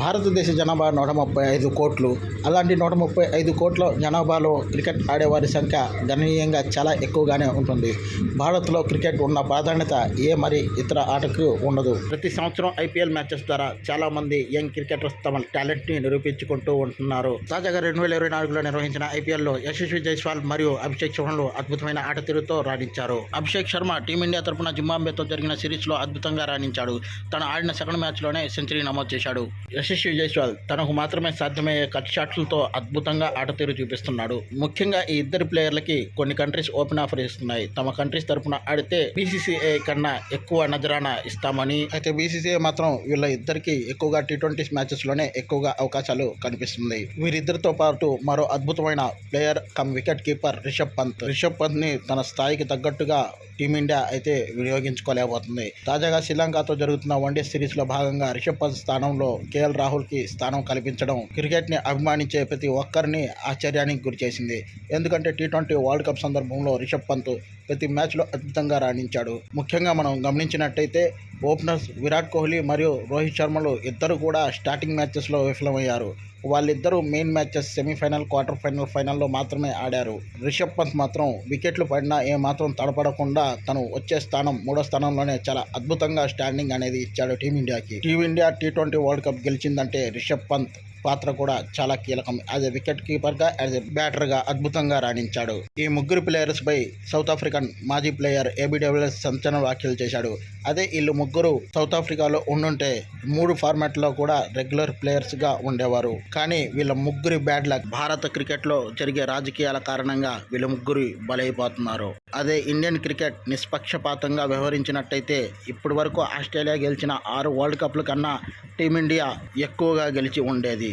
భారతదేశ జనాభా నూట ముప్పై ఐదు కోట్లు. అలాంటి నూట ముప్పై ఐదు కోట్ల జనాభాలో క్రికెట్ ఆడేవారి సంఖ్య గణనీయంగా చాలా ఎక్కువగానే ఉంటుంది. భారత్లో క్రికెట్ ఉన్న ప్రాధాన్యత ఏ మరి ఇతర ఆటకు ఉండదు. ప్రతి సంవత్సరం ఐపీఎల్ మ్యాచెస్ ద్వారా చాలా మంది యంగ్ క్రికెటర్స్ తమ టాలెంట్ని నిరూపించుకుంటూ ఉంటున్నారు. తాజాగా రెండు వేల ఇరవై నాలుగులో నిర్వహించిన ఐపీఎల్లో యశస్వి జైస్వాల్ మరియు అభిషేక్ శర్మలు అద్భుతమైన ఆట తీరుతో రాణించారు. అభిషేక్ శర్మ టీమిండియా తరఫున జింబాంబేతో జరిగిన సిరీస్లో అద్భుతంగా రాణించాడు. తను ఆడిన సెకండ్ మ్యాచ్లోనే సెంచరీ నమోదు చేశాడు. యశస్వి జైస్వాల్ తనకు మాత్రమే సాధ్యమయ్యే కట్ షాట్ షాట్లతో అద్భుతంగా ఆట తీరు చూపిస్తున్నాడు. ముఖ్యంగా ఈ ఇద్దరు ప్లేయర్లకి కొన్ని కంట్రీస్ ఓపెన్ ఆఫర్ ఇస్తున్నాయి. తమ కంట్రీస్ తరపున ఆడితే బీసీసీఐ కన్నా ఎక్కువ నజరాన ఇస్తామని. అయితే బీసీసీఐ మాత్రం వీళ్ళ ఇద్దరికి ఎక్కువగా టీ ట్వంటీ మ్యాచెస్లోనే ఎక్కువగా అవకాశాలు కనిపిస్తుంది. వీరిద్దరితో పాటు మరో అద్భుతమైన player cum wicket keeper Rishabh Pant. Rishabh పంత్ని తన స్థాయికి తగ్గట్టుగా టీమిండియా అయితే వినియోగించుకోలేకపోతుంది. తాజాగా శ్రీలంకతో జరుగుతున్న వన్డే సిరీస్లో భాగంగా రిషబ్ పంత్ స్థానంలో కేఎల్ రాహుల్కి స్థానం కల్పించడం క్రికెట్ని అభిమానించే ప్రతి ఒక్కరిని ఆశ్చర్యానికి గురి చేసింది. ఎందుకంటే టీ ట్వంటీ వరల్డ్ కప్ సందర్భంలో రిషబ్ పంత్ ప్రతి మ్యాచ్లో అద్భుతంగా రాణించాడు. ముఖ్యంగా మనం గమనించినట్టయితే ఓపెనర్స్ విరాట్ కోహ్లీ మరియు రోహిత్ శర్మలు ఇద్దరు కూడా స్టార్టింగ్ మ్యాచెస్లో విఫలమయ్యారు. వాళ్ళిద్దరూ main matches semifinal quarter final ఫైనల్లో మాత్రమే ఆడారు. రిషబ్ పంత్ మాత్రం వికెట్లు పడినా ఏ మాత్రం తడపడకుండా తను వచ్చే స్థానం మూడో స్థానంలోనే చాలా అద్భుతంగా స్టాండింగ్ అనేది ఇచ్చాడు టీమిండియాకి. Team India T twenty world cup గెలిచిందంటే Rishabh Pant పాత్ర కూడా చాలా కీలకం. యాజ్ ఎ వికెట్ కీపర్గా యాజ్ ఎ బ్యాటర్గా అద్భుతంగా రాణించాడు. ఈ ముగ్గురు ప్లేయర్స్ పై సౌత్ ఆఫ్రికన్ మాజీ ప్లేయర్ ఏబిడబ్ల్యూఎస్ సంచలన వ్యాఖ్యలు చేశాడు. అదే వీళ్ళు ముగ్గురు సౌత్ ఆఫ్రికాలో ఉండుంటే మూడు ఫార్మాట్లో కూడా రెగ్యులర్ ప్లేయర్స్గా ఉండేవారు. కానీ వీళ్ళ ముగ్గురి బ్యాడ్ లక్ భారత క్రికెట్లో జరిగే రాజకీయాల కారణంగా వీళ్ళ ముగ్గురి బలైపోతున్నారు. అదే ఇండియన్ క్రికెట్ నిష్పక్షపాతంగా వ్యవహరించినట్టయితే ఇప్పటి వరకు ఆస్ట్రేలియా గెలిచిన ఆరు వరల్డ్ కప్ల కన్నా టీమిండియా ఎక్కువగా గెలిచి ఉండేది.